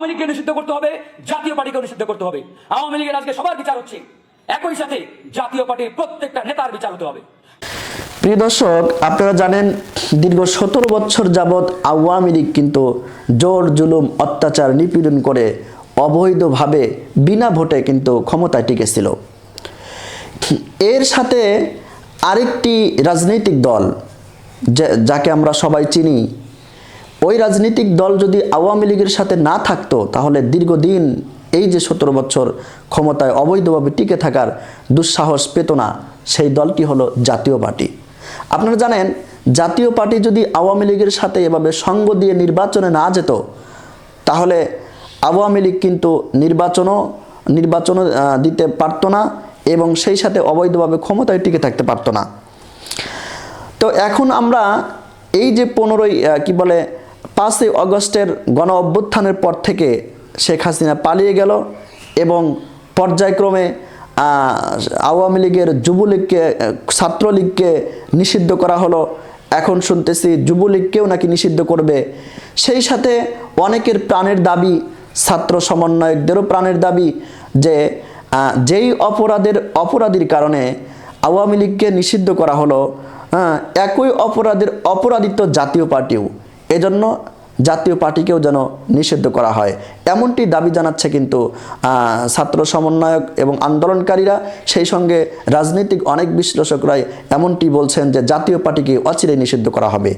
আওয়ামী লীগকে নিষিদ্ধ করতে হবে, জাতীয় পার্টিকে নিষিদ্ধ করতে হবে। আওয়ামী লীগের আজকে সবার বিচার হচ্ছে। একই সাথে জাতীয় পার্টির প্রত্যেকটা নেতার বিচার হতে হবে। প্রিয় দর্শক, আপনারা জানেন দীর্ঘ সতেরো বছর যাবৎ আওয়ামী লীগ কিন্তু জোর জুলুম, অত্যাচার, নিপীড়ন করে অবৈধভাবে বিনা ভোটে কিন্তু ক্ষমতায় টিকেছিল এর সাথে আরেকটি রাজনৈতিক দল যাকে আমরা সবাই চিনি ওই রাজনৈতিক দল যদি আওয়ামী লীগের সাথে না থাকতো, তাহলে দীর্ঘদিন এই যে সতেরো বছর ক্ষমতায় অবৈধভাবে টিকে থাকার দুঃসাহস পেত না। সেই দলটি হলো জাতীয় পার্টি। আপনারা জানেন, জাতীয় পার্টি যদি আওয়ামী লীগের সাথে এভাবে সঙ্গ দিয়ে নির্বাচনে না যেত, তাহলে আওয়ামী লীগ কিন্তু নির্বাচনও নির্বাচনও দিতে পারতো না এবং সেই সাথে অবৈধভাবে ক্ষমতায় টিকে থাকতে পারতো না। তো এখন আমরা এই যে পনেরোই কি বলে পাঁচই অগস্টের গণ অভ্যুত্থানের পর থেকে শেখ হাসিনা পালিয়ে গেল এবং পর্যায়ক্রমে আওয়ামী লীগের যুবলীগকে, ছাত্রলীগকে নিষিদ্ধ করা হলো। এখন শুনতেছি যুবলীগকেও নাকি নিষিদ্ধ করবে। সেই সাথে অনেকের প্রাণের দাবি, ছাত্র সমন্বয়কদেরও প্রাণের দাবি যে যেই অপরাধের অপরাধীর কারণে আওয়ামী লীগকে নিষিদ্ধ করা হলো একই অপরাধের অপরাধিত জাতীয় পার্টিও। এজন্য জাতীয় পার্টিকেও যেন নিষিদ্ধ করা হয়। এমনটি দাবি জানাচ্ছে কিন্তু ছাত্র সমন্বয়ক এবং আন্দোলনকারীরা। সেই সঙ্গে রাজনৈতিক অনেক বিশ্লেষকরাই এমনটি বলছেন যে জাতীয় পার্টিকে অচিরে নিষিদ্ধ করা হবে।